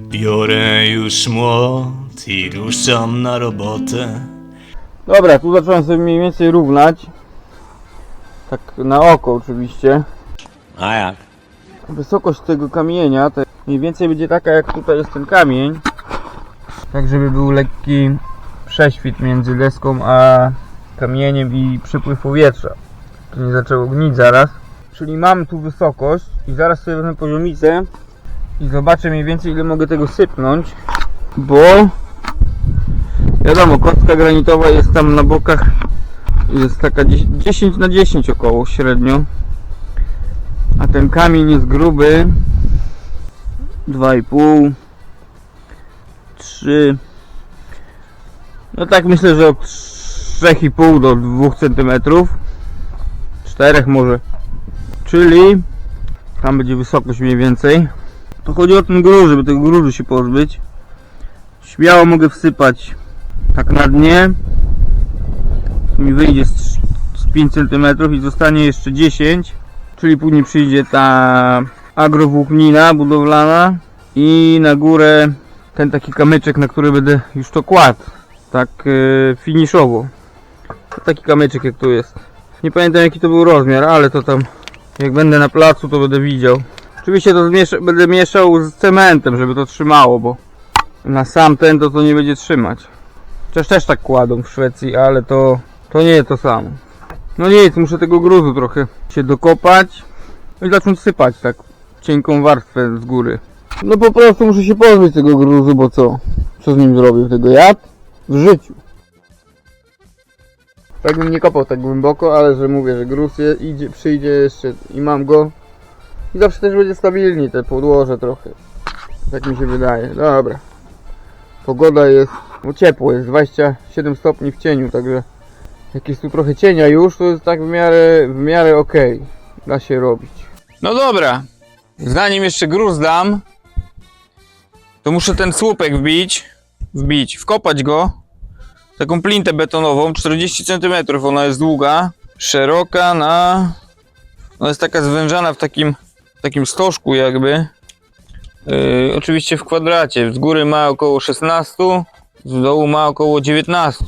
Biorę już młot i ruszam na robotę. Dobra, tu zacząłem sobie mniej więcej równać. Tak na oko oczywiście. A jak? Wysokość tego kamienia to mniej więcej będzie taka jak tutaj jest ten kamień. Tak żeby był lekki prześwit między deską a kamieniem i przepływ powietrza. To nie zaczęło gnić zaraz. Czyli mam tu wysokość i zaraz sobie wezmę poziomicę i zobaczę mniej więcej ile mogę tego sypnąć. Bo wiadomo, kostka granitowa jest tam na bokach jest taka 10 na 10 około średnio. A ten kamień jest gruby. 2,5 3 No tak myślę, że od 3,5 do 2 cm 4 może. Czyli tam będzie wysokość mniej więcej To chodzi o ten gruz, żeby tego gruzu się pozbyć. Śmiało mogę wsypać tak na dnie. Mi wyjdzie z, z 5 cm i zostanie jeszcze 10 czyli później przyjdzie ta agrowłóknina budowlana i na górę ten taki kamyczek, na który będę już to kładł. Tak yy, finiszowo. Taki kamyczek jak tu jest. Nie pamiętam jaki to był rozmiar, ale to tam jak będę na placu to będę widział oczywiście to będę mieszał z cementem, żeby to trzymało, bo na sam ten to to nie będzie trzymać Chociaż też tak kładą w Szwecji, ale to, to nie to samo. No nic, muszę tego gruzu trochę się dokopać no i zacząć sypać tak cienką warstwę z góry. No po prostu muszę się pozbyć tego gruzu, bo co? Co z nim zrobię? Tego jad? W życiu. Tak bym nie kopał tak głęboko, ale że mówię, że gruz je, idzie, przyjdzie jeszcze i mam go. I zawsze też będzie stabilniej te podłoże trochę. Tak mi się wydaje. Dobra. Pogoda jest, no ciepło jest, 27 stopni w cieniu, także jak jest tu trochę cienia już, to jest tak w miarę, w miarę okej. Da się robić. No dobra, zanim jeszcze gruz dam, to muszę ten słupek wbić, wbić, wkopać go, taką plintę betonową, 40 cm ona jest długa, szeroka na, ona jest taka zwężana w takim, w takim stożku jakby, Yy, oczywiście w kwadracie. Z góry ma około 16, z dołu ma około 19.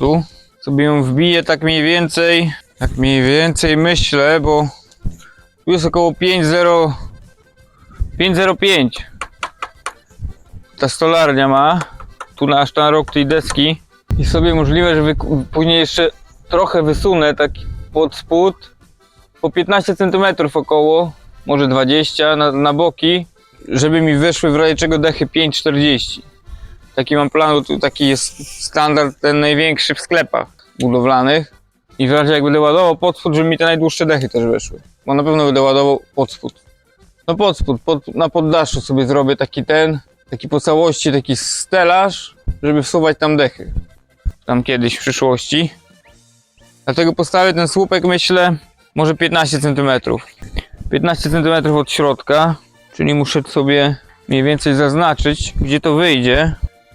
Sobie ją wbiję tak mniej więcej, tak mniej więcej myślę, bo tu jest około 5,0 5,05 ta stolarnia ma, tu na aż na rok tej deski i sobie możliwe, że później jeszcze trochę wysunę tak pod spód po 15 cm około, może 20 na, na boki żeby mi wyszły w razie czego dechy 5,40. Taki mam plan, taki jest standard, ten największy w sklepach budowlanych. I w razie jak będę ładował pod spód, żeby mi te najdłuższe dechy też wyszły. Bo na pewno będę ładował pod spód. No pod spód, pod, na poddaszu sobie zrobię taki ten, taki po całości, taki stelaż, żeby wsuwać tam dechy. Tam kiedyś w przyszłości. Dlatego postawię ten słupek, myślę, może 15 cm. 15 cm od środka, Czyli muszę sobie mniej więcej zaznaczyć, gdzie to wyjdzie.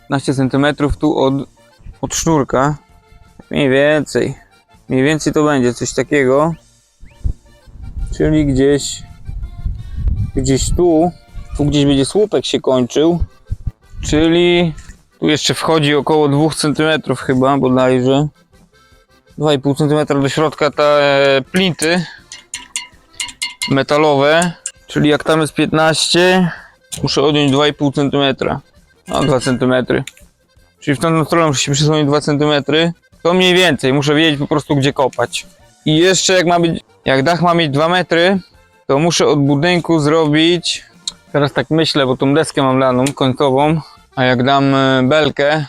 15 cm tu od, od sznurka. Mniej więcej. Mniej więcej to będzie coś takiego. Czyli gdzieś gdzieś tu. Tu gdzieś będzie słupek się kończył. Czyli tu jeszcze wchodzi około 2 cm chyba bodajże. 2,5 cm do środka te plinty metalowe. Czyli jak tam jest 15, muszę odjąć 2,5 cm. No 2 cm. Czyli w tą stronę muszę się przesunąć 2 cm. To mniej więcej, muszę wiedzieć po prostu gdzie kopać. I jeszcze jak ma być, jak dach ma mieć 2 metry, to muszę od budynku zrobić, teraz tak myślę, bo tą deskę mam daną, końcową, a jak dam e, belkę,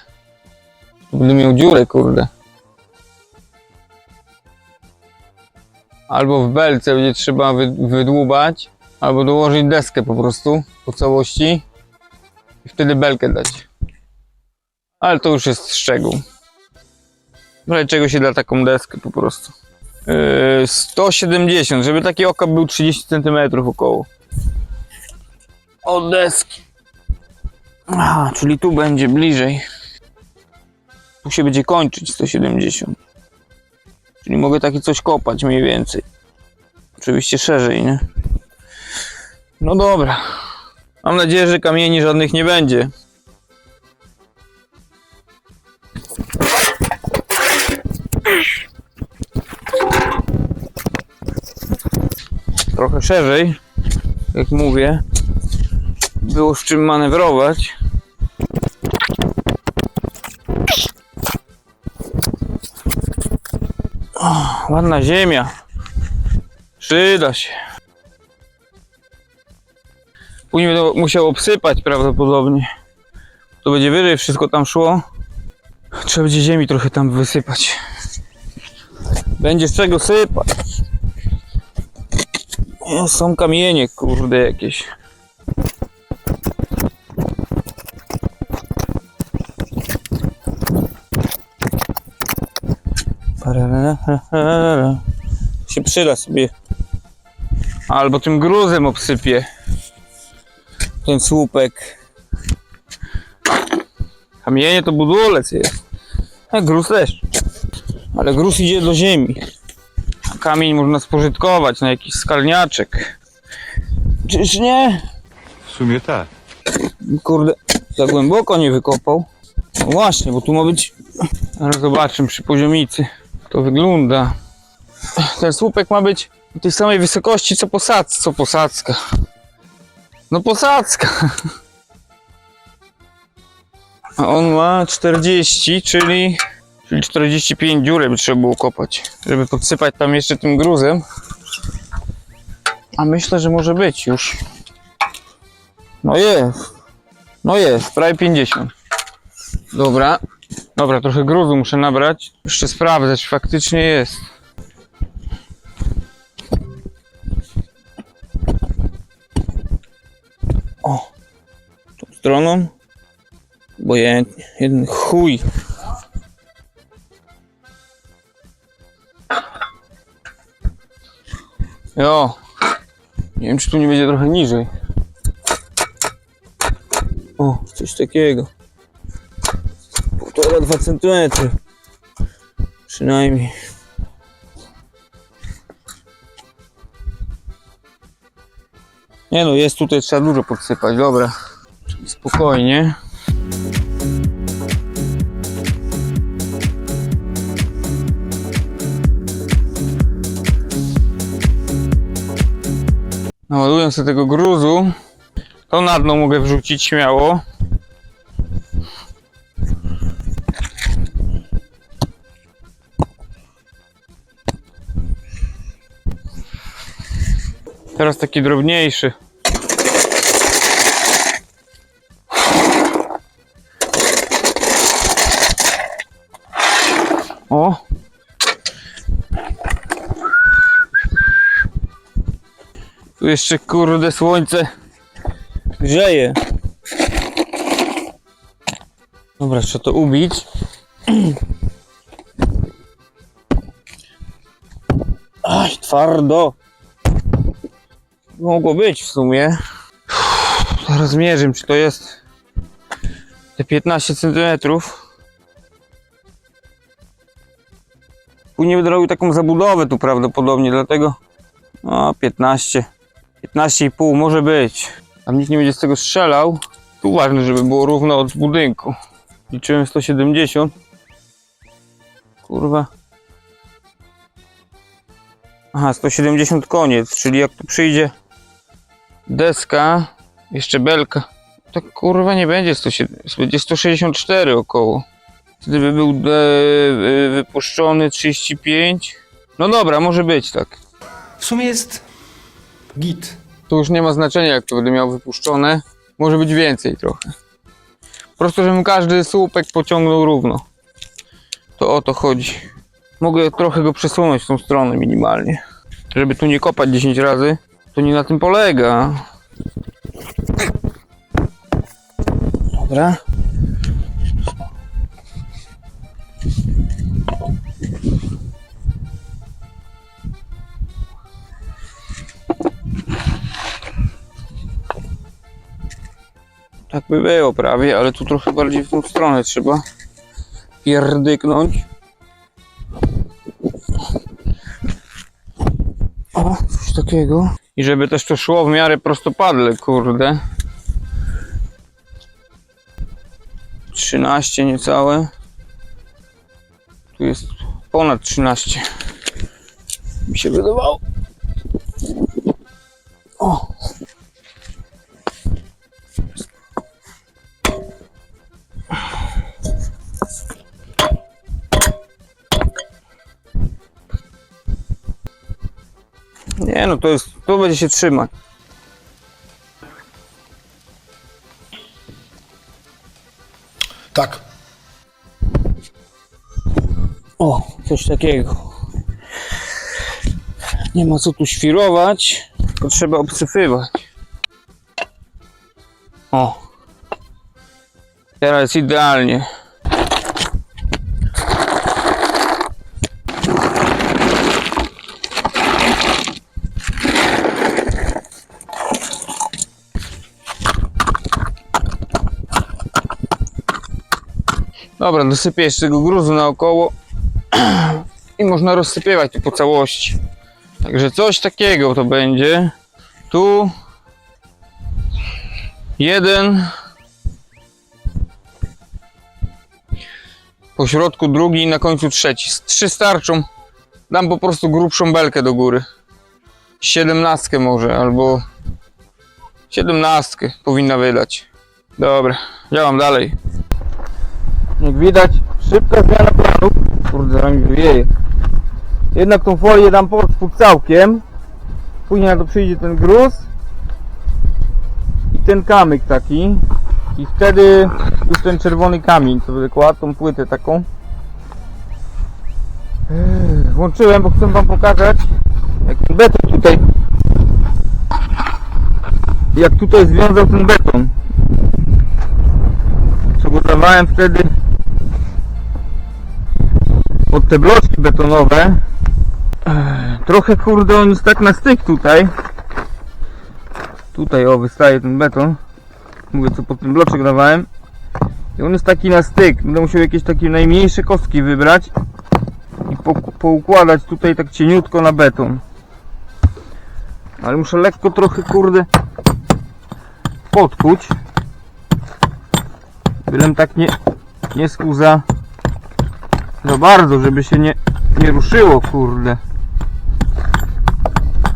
to będę miał dziurę, kurde. Albo w belce będzie trzeba wy, wydłubać, albo dołożyć deskę po prostu po całości i wtedy belkę dać. Ale to już jest szczegół. Ale czego się da taką deskę po prostu. Yy, 170, żeby taki okap był 30 cm około. Od deski. A, czyli tu będzie bliżej. Tu się będzie kończyć 170. Czyli mogę taki coś kopać mniej więcej. Oczywiście szerzej, nie? No dobra. Mam nadzieję, że kamieni żadnych nie będzie. Trochę szerzej, jak mówię, było z czym manewrować. Ładna ziemia. Przyda się. Później będę musiał obsypać prawdopodobnie. To będzie wyżej, wszystko tam szło. Trzeba będzie ziemi trochę tam wysypać. Będzie z czego sypać. Są kamienie, kurde, jakieś. Się przyda sobie. Albo tym gruzem obsypię. Ten słupek. Kamienie to budulec jest. A gruz też. Ale gruz idzie do ziemi. A kamień można spożytkować na jakiś skalniaczek. Czyż nie? W sumie tak. Kurde, za głęboko nie wykopał. No właśnie, bo tu ma być. Zaraz zobaczymy przy poziomicy. To wygląda. Ten słupek ma być tej samej wysokości co posadzka. Co posadzka. No posadzka. A on ma 40, czyli, czyli 45 dziury by trzeba było kopać, żeby podsypać tam jeszcze tym gruzem. A myślę, że może być już. No jest. No jest, prawie 50. Dobra. Dobra, trochę gruzu muszę nabrać. Jeszcze sprawdzę, czy faktycznie jest. O! Tą stroną. Obojętnie. Jeden chuj. Jo. Nie wiem, czy tu nie będzie trochę niżej. O, coś takiego. Półtora, dwa centymetry. Przynajmniej. Nie no, jest tutaj, trzeba dużo podsypać, dobra. Spokojnie. Naładuję sobie tego gruzu. To na dno mogę wrzucić śmiało. Teraz taki drobniejszy. O! Tu jeszcze kurde słońce grzeje. Dobra, trzeba to ubić. Aj, twardo. Mogło być w sumie. Zaraz mierzę, czy to jest te 15 cm. Później będę robił taką zabudowę tu prawdopodobnie, dlatego no 15, 15,5 może być. Tam nikt nie będzie z tego strzelał. Tu ważne, żeby było równo od budynku. Liczyłem 170. Kurwa. Aha, 170 koniec, czyli jak tu przyjdzie deska, jeszcze belka, to kurwa nie będzie 170, będzie 164 około. Wtedy by był de, y, wypuszczony 35. No dobra, może być tak. W sumie jest git. To już nie ma znaczenia, jak to będę miał wypuszczone. Może być więcej trochę. Po prostu, żebym każdy słupek pociągnął równo. To o to chodzi. Mogę trochę go przesunąć w tą stronę minimalnie. Żeby tu nie kopać 10 razy. To nie na tym polega. Dobra. Tak by było prawie, ale tu trochę bardziej w tą stronę trzeba pierdyknąć. O, coś takiego i żeby też to szło w miarę prostopadle, kurde. 13 niecałe. Tu jest ponad 13. Mi się wydawało. O! Nie no, to jest, to będzie się trzymać. Tak. O, coś takiego. Nie ma co tu świrować, tylko trzeba obsypywać. O. Teraz idealnie. Dobra, dosypię jeszcze tego gruzu naokoło i można rozsypywać tu po całości. Także coś takiego to będzie. Tu jeden. Po środku drugi i na końcu trzeci. Z Trzy starczą. Dam po prostu grubszą belkę do góry. Siedemnastkę może, albo siedemnastkę powinna wydać. Dobra, działam dalej. Jak widać, szybka zmiana planów. Kurde, mi wieje. Jednak tą folię dam pod całkiem. Później na to przyjdzie ten gruz. I ten kamyk taki. I wtedy już ten czerwony kamień, co będę tą płytę taką. Włączyłem, bo chcę wam pokazać, jak ten beton tutaj jak tutaj związał ten beton. Co go dawałem wtedy pod te bloczki betonowe. Trochę kurde on jest tak na styk tutaj. Tutaj o wystaje ten beton. Mówię co pod ten bloczek dawałem. I on jest taki na styk. Będę musiał jakieś takie najmniejsze kostki wybrać i po, poukładać tutaj tak cieniutko na beton. Ale muszę lekko trochę kurde podkuć. Bylem tak nie, nie skuza za bardzo, żeby się nie, nie ruszyło, kurde.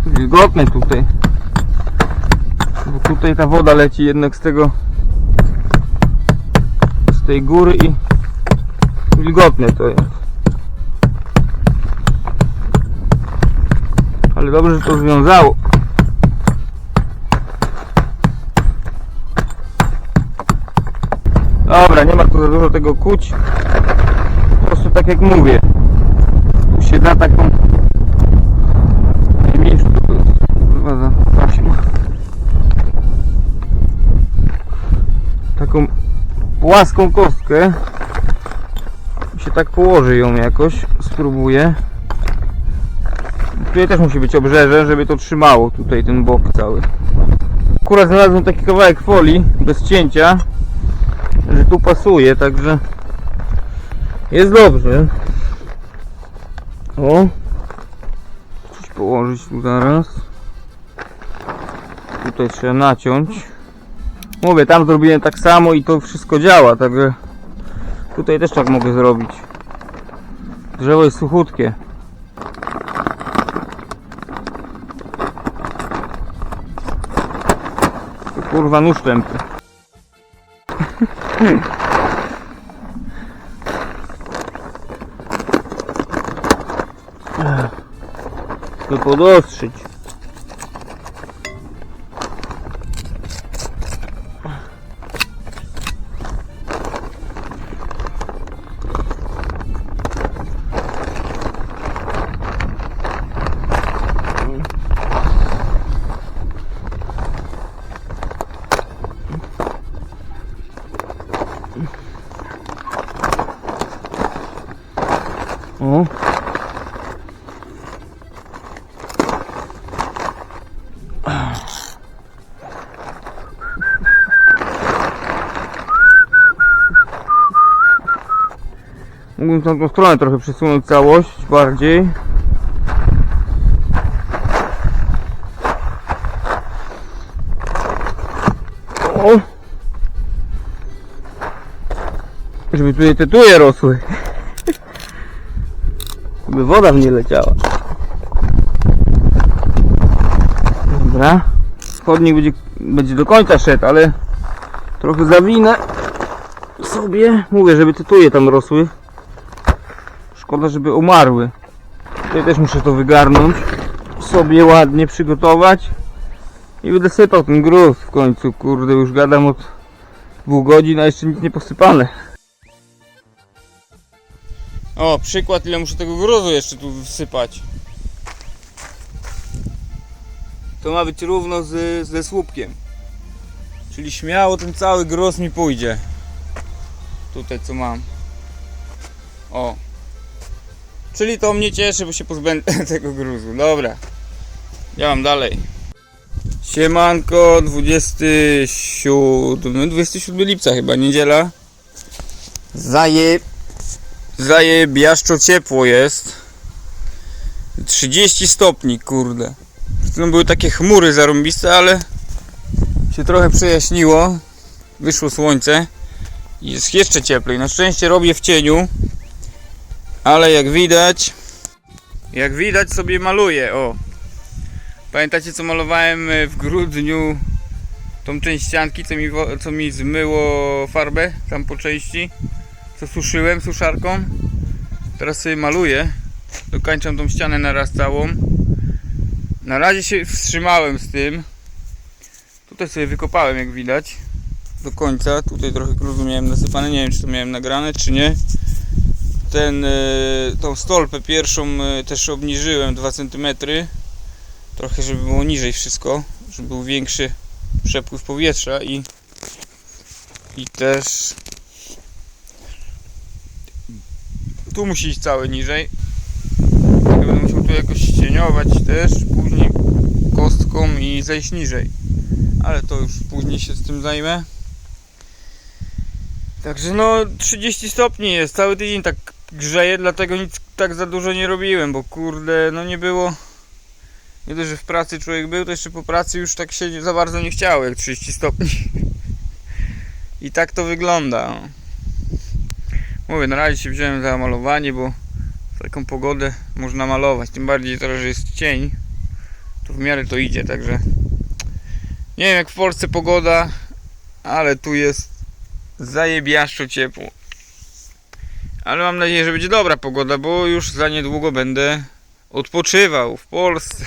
Wilgotne tutaj. Bo tutaj ta woda leci jednak z tego z tej góry i wilgotne to jest. Ale dobrze, że to związało. Dobra, nie ma tu za dużo tego kuć. Prostu tak jak mówię. Tu się da taką najmniejszą to za. Taką płaską kostkę. I się tak położy ją jakoś. Spróbuję. Tutaj też musi być obrzeże, żeby to trzymało tutaj ten bok cały. Akurat znalazłem taki kawałek folii bez cięcia że tu pasuje, także jest dobrze. O, coś położyć tu zaraz. Tutaj trzeba naciąć. Mówię, tam zrobiłem tak samo i to wszystko działa, także tutaj też tak mogę zrobić. Drzewo jest suchutkie. Kurwa nóż tępy. To Mógłbym tą stronę trochę przesunąć całość bardziej. O! Żeby tutaj te tuje rosły. Żeby woda w nie leciała. Dobra. Chodnik będzie, będzie do końca szedł, ale trochę zawinę sobie. Mówię, żeby tytuje tam rosły. Szkoda, żeby umarły. Tutaj też muszę to wygarnąć. Sobie ładnie przygotować. I będę sypał ten gruz w końcu. Kurde, już gadam od dwóch godzin, a jeszcze nic nie posypane. O, przykład ile muszę tego gruzu jeszcze tu wsypać. To ma być równo z, ze słupkiem. Czyli śmiało ten cały gruz mi pójdzie. Tutaj co mam. O. Czyli to mnie cieszy, bo się pozbędę tego gruzu. Dobra. Działam dalej. Siemanko, 27, 27 lipca chyba, niedziela. Zaje zajebiaszczo ciepło jest. 30 stopni, kurde. Chwilą były takie chmury zarąbiste, ale się trochę przejaśniło. Wyszło słońce. Jest jeszcze cieplej. Na szczęście robię w cieniu. Ale jak widać, jak widać sobie maluję. O. Pamiętacie co malowałem e, w grudniu tą część ścianki, co mi, co mi zmyło farbę tam po części? co suszyłem suszarką. Teraz sobie maluję. Dokończam tą ścianę naraz całą. Na razie się wstrzymałem z tym. Tutaj sobie wykopałem jak widać. Do końca. Tutaj trochę gruzu miałem nasypane. Nie wiem czy to miałem nagrane czy nie. Ten, e, tą stolpę pierwszą e, też obniżyłem 2 cm. Trochę żeby było niżej wszystko. Żeby był większy przepływ powietrza i i też tu musi iść całe niżej. Ja będę musiał tu jakoś ścieniować też, później kostką i zejść niżej. Ale to już później się z tym zajmę. Także no 30 stopni jest, cały tydzień tak grzeje, dlatego nic tak za dużo nie robiłem, bo kurde, no nie było nie dość, że w pracy człowiek był, to jeszcze po pracy już tak się za bardzo nie chciało jak 30 stopni. I tak to wygląda. o. Mówię, na razie się wziąłem za malowanie, bo taką pogodę można malować. Tym bardziej teraz, że jest cień, to w miarę to idzie, także nie wiem jak w Polsce pogoda, ale tu jest zajebiaszczo ciepło. Ale mam nadzieję, że będzie dobra pogoda, bo już za niedługo będę odpoczywał w Polsce.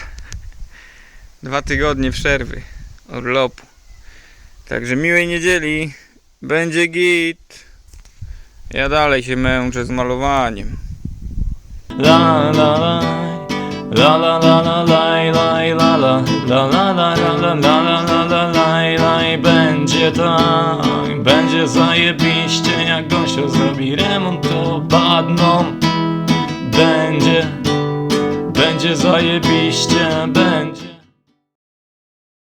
Dwa tygodnie przerwy, urlopu. Także miłej niedzieli, będzie git. Ja dalej się męczę z malowaniem. La la la La la la la la la la la La la la la la la Będzie tak, będzie zajebiście Jak Gosio zrobi remont to badną Będzie, będzie zajebiście Będzie